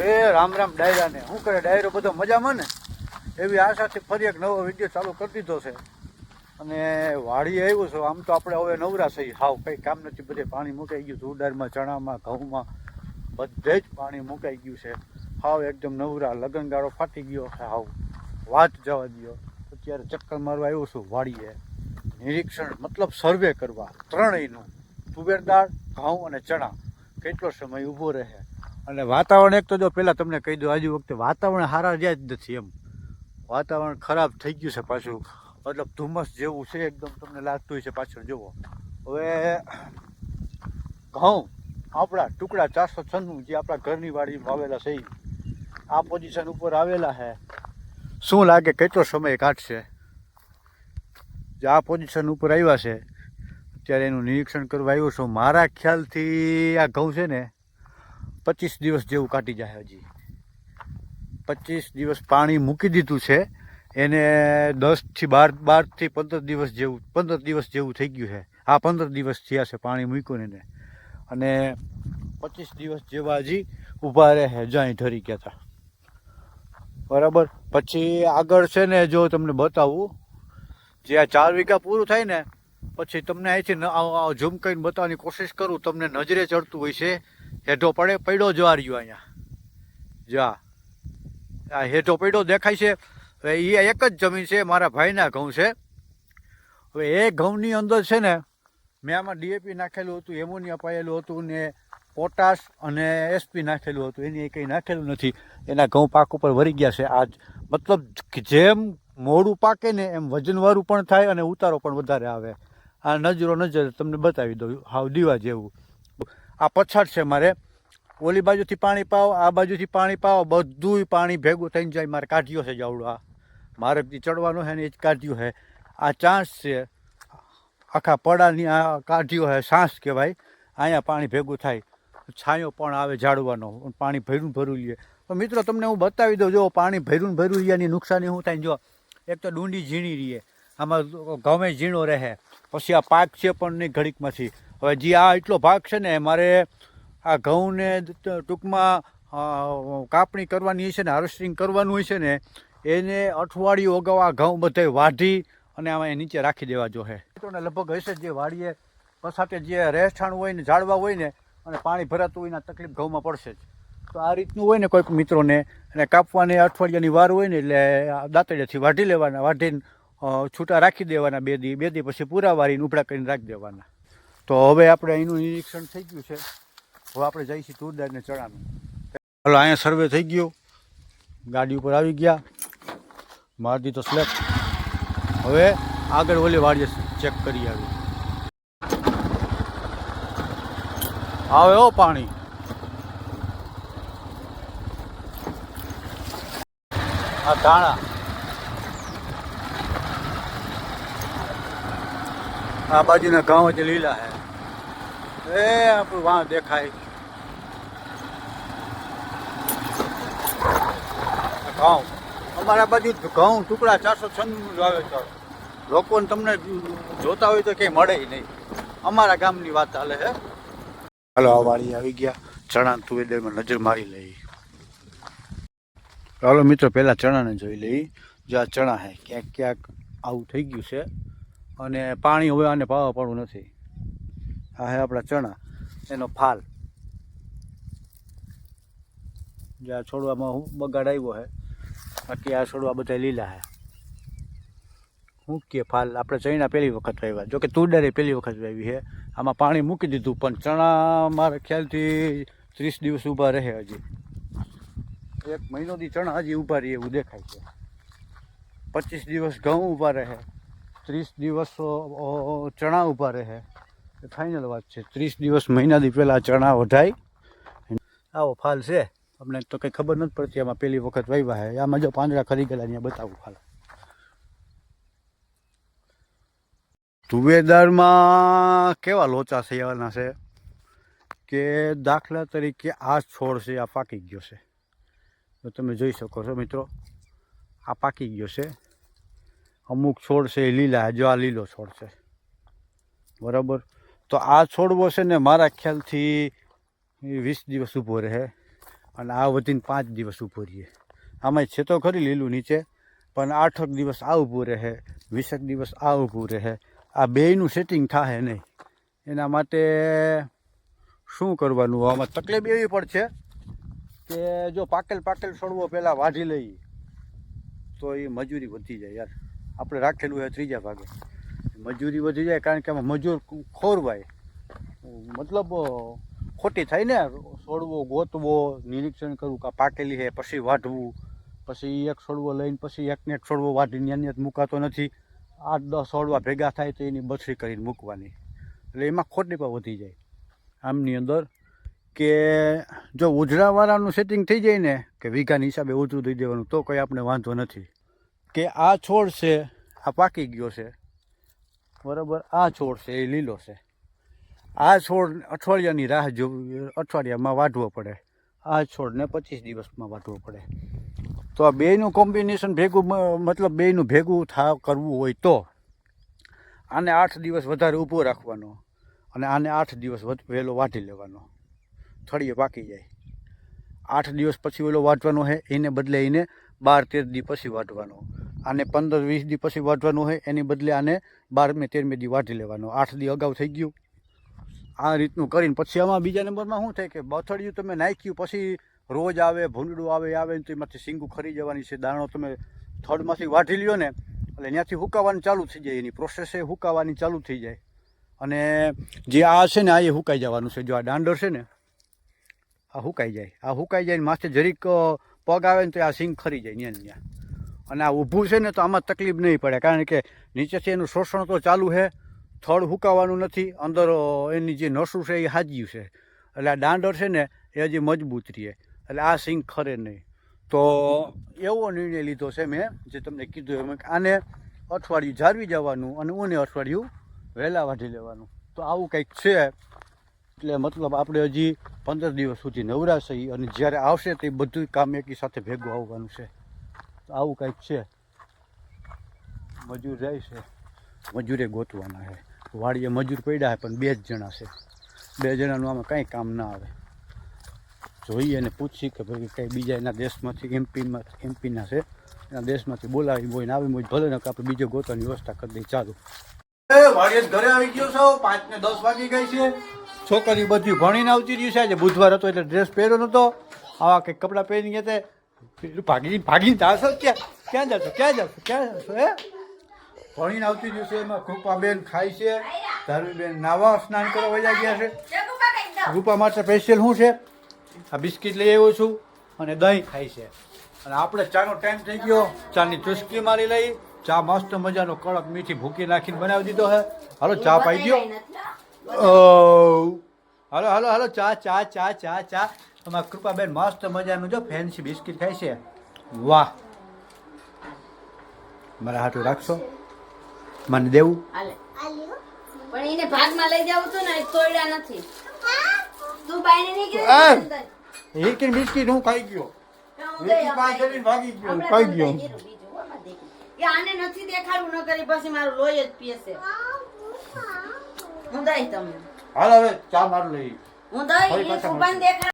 એ રામ રામ ડાયરાને. શું કરે ડાયરો બધો મજામાં ને એવી આશાથી ફરી એક નવો વીડિયો ચાલુ કરી દીધો છે. અને વાડી આવ્યું છે. આમ તો આપણે હવે નવરા થઈ હાવ કંઈ કામ નથી. બધે પાણી મુકાઈ ગયું ધુડારમાં ચણામાં, ઘઉંમાં. બધે જ પાણી મુકાઈ ગયું છે. હાવ એકદમ નવરા. લગનગાળો ફાટી ગયો છે. હાવ વાત જવા દ્યો. અત્યારે ચક્કર મારવા આવ્યો છું વાડીએ. નિરીક્ષણ, મતલબ સર્વે કરવા. ત્રણેયનું. તુવેર દાળ, ઘઉં અને ચણા. કેટલો સમય ઊભો રહે? અને વાતાવરણ એક તો જો પહેલાં તમને કહી દઉં આજુ વખતે વાતાવરણ સારા રહ્યા જ નથી એમ. વાતાવરણ ખરાબ થઈ ગયું છે પાછું. મતલબ ધુમ્મસ જેવું છે, એકદમ તમને લાગતું હોય છે પાછળ, જુઓ. હવે ઘઉં, આપણા ટુકડા ચારસો છન્નું જે આપણા ઘરની વાડીમાં વાવેલા છે આ પોઝિશન ઉપર આવેલા છે. શું લાગે, કેટલો સમય કાઢશે? જે આ પોઝિશન ઉપર આવ્યા છે, અત્યારે એનું નિરીક્ષણ કરવા આવ્યો છું. મારા ખ્યાલથી આ ઘઉં છે ને પચીસ દિવસ જેવું કાઢી જાય હજી. પચીસ દિવસ પાણી મૂકી દીધું છે. એને દસથી બાર, બારથી પંદર દિવસ જેવું, પંદર દિવસ જેવું થઈ ગયું છે. આ પંદર દિવસ થયા છે પાણી મૂક્યું એને. અને પચીસ દિવસ જેવા હજી ઊભા રહે જાય ઠરી ગયા હતા. બરાબર? પછી આગળ છે ને જો તમને બતાવું, જે આ ચાર વીઘા પૂરું થાય ને, પછી તમને અહીંથી ઝૂમ કરીને બતાવવાની કોશિશ કરું, તમને નજરે ચડતું હોય છે. હેઠો પડે, પડ્યો જ રહ્યો અહીંયા. જા. આ હેઠો પડ્યો, દેખાય છે. હવે એ એક જ જમીન છે, મારા ભાઈના ઘઉં છે. હવે એ ઘઉંની અંદર છે ને, મેં આમાં ડીએપી નાખેલું હતું, એમોનિયા પાયેલું હતું ને પોટાશ અને એસપી નાખેલું હતું. એની કંઈ નાખેલું નથી. એના ઘઉં પાક ઉપર વળી ગયા છે. આજ મતલબ જેમ મોડું પાકે ને એમ વજનવાળું પણ થાય અને ઉતારો પણ વધારે આવે. આ નજરો નજર તમને બતાવી દઉં. હાવ દીવા જેવું. આ પછાડ છે મારે. ઓલી બાજુથી પાણી પાવ, આ બાજુથી પાણી પાવ, બધુંય પાણી ભેગું થઈને જાય. મારે કાઢ્યો છે જાવડો આ. મારે ચડવાનો છે ને એ જ કાઢ્યું છે. આ ચાંસ છે. આખા પડાની આ કાઢ્યો છે, સાંસ કહેવાય. અહીંયા પાણી ભેગું થાય. છાંયો પણ આવે ઝાડવાનો, પાણી ભર્યું ભરું લે. તો મિત્રો, તમને હું બતાવી દઉં, જો પાણી ભર્યું ભર્યું ભર્યું એની નુકસાની શું થાય જો. એક તો ડુંડી ઝીણી રહીએ આમાં ગમે ઝીણો રહે. પછી આ પાક છે પણ નહીં ઘડીકમાંથી. હવે જે આ એટલો ભાગ છે ને, મારે આ ઘઉંને ટૂંકમાં કાપણી કરવાની છે ને, હાર્વેસ્ટિંગ કરવાનું હોય છે ને, એને અઠવાડિયું અગાઉ આ ઘઉં બધે વાઢી અને આમાં એ નીચે રાખી દેવા જોઈએ મિત્રોને લગભગ હશે જ વાડીએ પછાતે જે રહેઠાણ હોય ને, ઝાડવા હોય ને, અને પાણી ભરાતું હોય ને તકલીફ ઘઉંમાં પડશે જ. તો આ રીતનું હોય ને કોઈક મિત્રોને, અને કાપવાની અઠવાડિયાની વાર હોય ને, એટલે દાંતડિયાથી વાઢી લેવાના, વાઢીને છૂટા રાખી દેવાના બે દી બે દી પછી પૂરા વારીને ઉભડા કરીને રાખી દેવાના. તો હવે આપણે અહીંનું નિરીક્ષણ થઈ ગયું છે. હવે આપણે જઈશું તુરદારને ચણાનું હલો, અહીંયા સર્વે થઈ ગયો. ગાડી ઉપર આવી ગયા. મારતી દીધો સ્લેબ હવે આગળ ઓલી વાડીએ ચેક કરી આવી. આવે ઓ પાણી. આ ધાણા. આ બાજુના ગામ જ લીલા હે. એ, આપણું વાં દેખાય. ઘઉં. અમારા બાજુ ઘઉં, ટુકડા ચારસો છન્નું વાવેતર લોકોને તમને જોતા હોય તો કંઈ મળે નહીં. અમારા ગામની વાત ચાલે હે હલો વાળી આવી ગયા. ચણા તુવેદરમાં નજર મારી લઈ ચાલો મિત્રો, પહેલાં ચણાને જોઈ લઈ. જો આ ચણા હે, ક્યાંક ક્યાંક આવું થઈ ગયું છે. અને પાણી હવે આને પાવા પડવું નથી. આ હે આપણા ચણા, એનો ફાલ. જે આ છોડવામાં હું બગાડ આવ્યો હે, બાકી આ છોડવા બધા લીલા હે. શું કે ફાલ, આપણે ચણા પહેલી વખત વાવ્યા. જોકે તુડરે પહેલી વખત વાવી છે આમાં પાણી મૂકી દીધું, પણ ચણા મારા ખ્યાલથી ત્રીસ દિવસ ઊભા રહે હજી. એક મહિનોથી ચણા હજી ઊભા રહે એવું દેખાય છે. પચીસ દિવસ ઘઉં ઊભા રહે. ત્રીસ દિવસ ચણા ઊભા રહે. એ ફાઇનલ વાત છે. ત્રીસ દિવસ મહિનાથી પહેલાં ચણા વઢાય આવો ફાલ છે. અમને તો કંઈ ખબર નથી પડતી આમાં પહેલી વખત વાવ્યા છે આમાં જો પાંદડા ખરી ગયેલા ત્યાં બતાવું ફાલ. તુવેદારમાં કેવા લોચા થયાના છે? કે દાખલા તરીકે આ છોડ છે, આ પાકી ગયો છે. તો તમે જોઈ શકો છો મિત્રો, આ પાકી ગયો છે. અમુક છોડ છે એ લીલા જો આ લીલો છોડ છે. બરાબર? તો આ છોડવો છે ને મારા ખ્યાલથી વીસ દિવસ ઊભો રહે અને આ વધીને પાંચ દિવસ ઊભો રહીએ. આમાં છે તો ખરી લીલું નીચે, પણ આઠક દિવસ આ ઊભું રહે, વીસેક દિવસ આ ઊભું રહે. આ બેયનું સેટિંગ થાય નહીં. એના માટે શું કરવાનું? આમાં તકલીફ એવી પડશે કે જો પાકેલ પાકેલ છોડવો પહેલાં વાઢી લઈએ, તો એ મજૂરી વધી જાય યાર. આપણે રાખેલું હોય ત્રીજા ભાગે. મજૂરી વધી જાય કારણ કે મજૂર ખોરવાય. મતલબ ખોટી થાય ને છોડવો ગોતવો, નિરીક્ષણ કરવું કે પાકેલી છે, પછી વાઢવું, પછી એક છોડવો લઈને પછી એકને એક છોડવો વાઢીને એની મૂકાતો નથી. આઠ, દસ છોડવા ભેગા થાય તો એની બસરી કરીને મૂકવાની. એટલે એમાં ખોટી પણ વધી જાય. આમની અંદર કે જો ઉજળાવાળાનું સેટિંગ થઈ જાય ને, કે વીઘાની હિસાબે ઉજળું દઈ દેવાનું, તો કંઈ આપણે વાંધો નથી. કે આ છોડ છે, આ પાકી ગયો છે બરાબર? આ છોડ છે, એ લીલો છે. આ છોડ અઠવાડિયાની રાહ જોવી, અઠવાડિયામાં વાઢવો પડે. આ છોડને પચીસ દિવસમાં વાઢવો પડે. તો આ બેયનું કોમ્બિનેશન ભેગું મતલબ બેયનું ભેગું થા, કરવું હોય તો આને આઠ દિવસ વધારે ઊભો રાખવાનો અને આને આઠ દિવસ વહેલો વાઢી લેવાનો. થળીએ પાકી જાય. આઠ દિવસ પછી વહેલો વાઢવાનો છે એને બદલે એને બાર તેર દિવસ પછી વાઢવાનો. આને પંદર વીસ દી પછી વાઢવાનું હોય, એની બદલે આને બારમે તેરમે દી વાઢી લેવાનો. આઠ દી અગાઉ થઈ ગયું. આ રીતનું કરીને પછી આમાં બીજા નંબરમાં શું થાય કે બથડિયું તમે નાખ્યું, પછી રોજ આવે, ભૂંડડું આવે આવે ને તો એમાંથી સિંગું ખરી જવાની છે. દાણો તમે થડમાંથી વાઢી લ્યો ને, એટલે ત્યાંથી હુકાવાની ચાલુ થઈ જાય. એની પ્રોસેસ એ હુકાવાની ચાલુ થઈ જાય. અને જે આ છે ને, આ એ હુકાઈ જવાનું છે. જો આ દાંડર છે ને, આ હુકાઈ જાય. આ હુકાઈ જાય ને માથે જરીક પગ આવે ને તો આ સિંગ ખરી જાય ત્યાં ત્યાં અને આ ઊભું છે ને તો આમાં તકલીફ નહીં પડે, કારણ કે નીચેથી એનું શોષણ તો ચાલુ છે થળ હુકાવાનું નથી, અંદર એની જે નસું છે એ હાજ્યું છે. એટલે આ દાંડર છે ને એ હજી મજબૂત રહે, એટલે આ સિંગ ખરે નહીં. તો એવો નિર્ણય લીધો છે મેં, જે તમને કીધું એમ આને અઠવાડિયું જાળવી જવાનું અને ઓને અઠવાડિયું વહેલા વાઢી લેવાનું. તો આવું કંઈક છે, એટલે મતલબ આપણે હજી પંદર દિવસ સુધી નવરાશે અને જ્યારે આવશે તે બધું કામ એકી સાથે ભેગું આવવાનું છે. આવું કંઈક છે. મજૂર જાય છે. મજૂરે ગોતવાના છે. વાડીએ મજૂર પડ્યા છે, પણ બે જ જણા છે. બે જણાનું આમાં કાંઈ કામ ના આવે. જોઈએ અને પૂછી કે ભાઈ કંઈ બીજા એના દેશમાંથી એમપીમાં, એમપીના છે. એના દેશમાંથી બોલાવી બોઈને આવી મોજ ભલે ને આપણે બીજો ગોતવાની વ્યવસ્થા કરી દઈએ, ચાલુ. ઘરે આવી ગયો છો? પાંચ ને દસ વાગી ગઈ છે. છોકરી બધી ભણીને આવતી રહ્યું છે. આજે બુધવાર હતો એટલે ડ્રેસ પહેર્યો નહોતો આવા કંઈક કપડાં પહેરી ગયા ભાગી ભાગીને જાશો ક્યાં? ક્યાં જશો? ક્યાં જશો? ક્યાં જશો હે? ભણીને આવતી દિવસે એમાં એમાં કૃપાબેન ખાય છે ધાર્મીબેન નાવા સ્નાન કરવા વયા ગયા છે. રૂપા માટે સ્પેશિયલ શું છે? આ બિસ્કિટ લઈ આવ્યો છું અને દહીં ખાય છે. અને આપણે ચાનો ટાઈમ થઈ ગયો. ચાની ચુસ્કી મારી લઈ. ચા મસ્ત મજાનો કડક મીઠી ભૂકી નાખીને બનાવી દીધો છે. હાલો ચા પાઈ ગયો ઓ હાલો હલો હલો ચા ચા ચા ચા ચા. તમારા કૃપાબેન મસ્ત મજાનું જો ફેન્સી બિસ્કિટ ખાય છે. વાહ. મારા હાટું રાખશો? મને દેવું? પણ એને ભાગમાં લઈ જવું તો ને તોડ્યા નથી. તું બાઈને નીકળી આ! જા અંદર. એક બિસ્કિટ હું ખાઈ ગયો. ભાગી ગયો. ખાઈ ગયો. લઈ ગયેલું બીજું, હો, માં દેખી. એ આને નથી દેખાડવું ન કરી પછી મારું લોહી જ પીએશે હું દઈ તમને. હાલ હવે ચા માર લઈ. હું દઈ